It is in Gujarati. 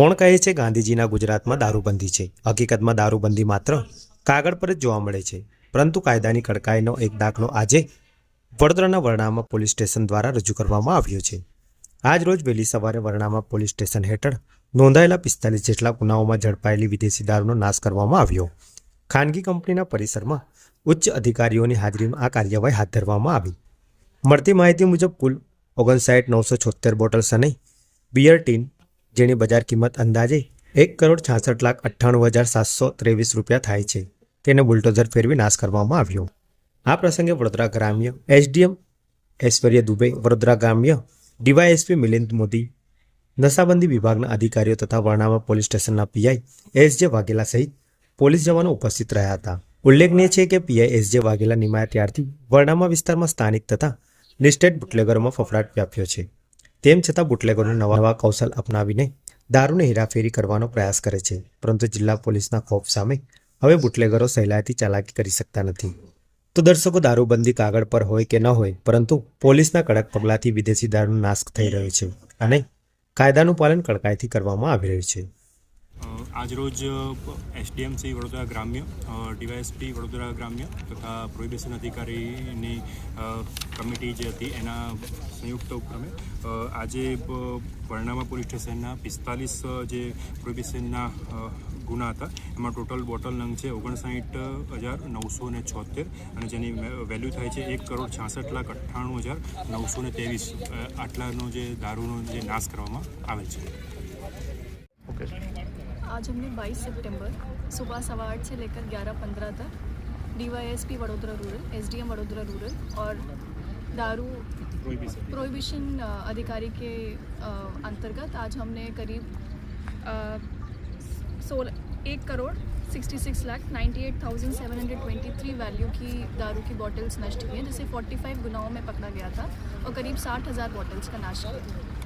કોણ કહે છે ગાંધીજીના ગુજરાતમાં દારૂબંધી છે? હકીકતમાં દારૂબંધી માત્ર કાગળ પર જ જોવા મળે છે. પરંતુ કાયદાની કડકાઈનો એક દાખલો આજે વડોદરાના વરણામાં પોલીસ સ્ટેશન દ્વારા રજૂ કરવામાં આવ્યો છે. આજ રોજ વહેલી સવારે વરણામાં પોલીસ સ્ટેશન હેઠળ નોંધાયેલા પિસ્તાલીસ જેટલા ગુનાઓમાં ઝડપાયેલી વિદેશી દારૂનો નાશ કરવામાં આવ્યો. ખાનગી કંપનીના પરિસરમાં ઉચ્ચ અધિકારીઓની હાજરીમાં આ કાર્યવાહી હાથ ધરવામાં આવી. મળતી માહિતી મુજબ કુલ ઓગણસાઠ નવસો છોતેર બોટલ્સ અને બિયર ટીન જેની બજાર કિંમત અંદાજે એક કરોડ છાસઠ લાખ અઠ્ઠાણું હજાર સાતસો ત્રેવીસ રૂપિયા થાય છે. તેને બુલડોઝર ફેરવી નાશ કરવામાં આવ્યો. આ પ્રસંગે વડોદરા ગ્રામ્ય એસડીએમ ઐશ્વર્ય દુબે, વડોદરા ગ્રામ્ય ડીવાયએસપી મિલિંદ મોદી, નશાબંધી વિભાગના અધિકારીઓ તથા વર્ણામા પોલીસ સ્ટેશનના પીઆઈ એસ જે વાઘેલા સહિત પોલીસ જવાનો ઉપસ્થિત રહ્યા હતા. ઉલ્લેખનીય છે કે પીઆઈ એસ જે વાઘેલા નિમાયા ત્યારથી વર્ણામા વિસ્તારમાં સ્થાનિક તથા લિસ્ટેડ બુટલેગરોમાં ફફડાટ વ્યાપ્યો છે. તેમ છતાં બુટલેગરોને નવા નવા કૌશલ અપનાવીને દારૂને હેરાફેરી કરવાનો પ્રયાસ કરે છે. પરંતુ જિલ્લા પોલીસના ખોફ સામે હવે બુટલેગરો સહેલાઈથી ચાલાકી કરી શકતા નથી. તો દર્શકો, દારૂબંધી કાગળ પર હોય કે ન હોય, પરંતુ પોલીસના કડક પગલાંથી વિદેશી દારૂનો નાશ થઈ રહ્યો છે અને કાયદાનું પાલન કડકાઈથી કરવામાં આવી રહ્યું છે. આજરોજ એસડીએમસી વડોદરા ગ્રામ્ય ડીવાયએસપી વડોદરા ગ્રામ્ય તથા પ્રોહિબિશન અધિકારીની કમિટી જે હતી એના સંયુક્ત ઉપક્રમે આજે વર્ણામા પોલીસ સ્ટેશનના પિસ્તાલીસ જે પ્રોહિબિશનના ગુના હતા, એમાં ટોટલ બોટલ નંગ છે ઓગણસાઠ હજાર નવસો ને છોતેર અને જેની વેલ્યુ થાય છે એક કરોડ છાસઠ લાખ અઠ્ઠાણું હજાર નવસો ને ત્રેવીસ આટલાનો જે દારૂનો જે નાશ કરવામાં આવે છે. आज हमने 22 सितंबर सुबह सवा आठ से लेकर ग्यारह पंद्रह तक D Y S P Vadodara rural S D M Vadodara rural और दारू प्रोहिबिशन अधिकारी के अंतर्गत आज हमने करीब सोलह एक करोड़ 66 लाख 98,723 वैल्यू की दारू की बॉटल्स नष्ट हुई हैं जिसे 45 गुनाहों में पकड़ा गया था और करीब साठ हज़ार बॉटल्स का नाश किया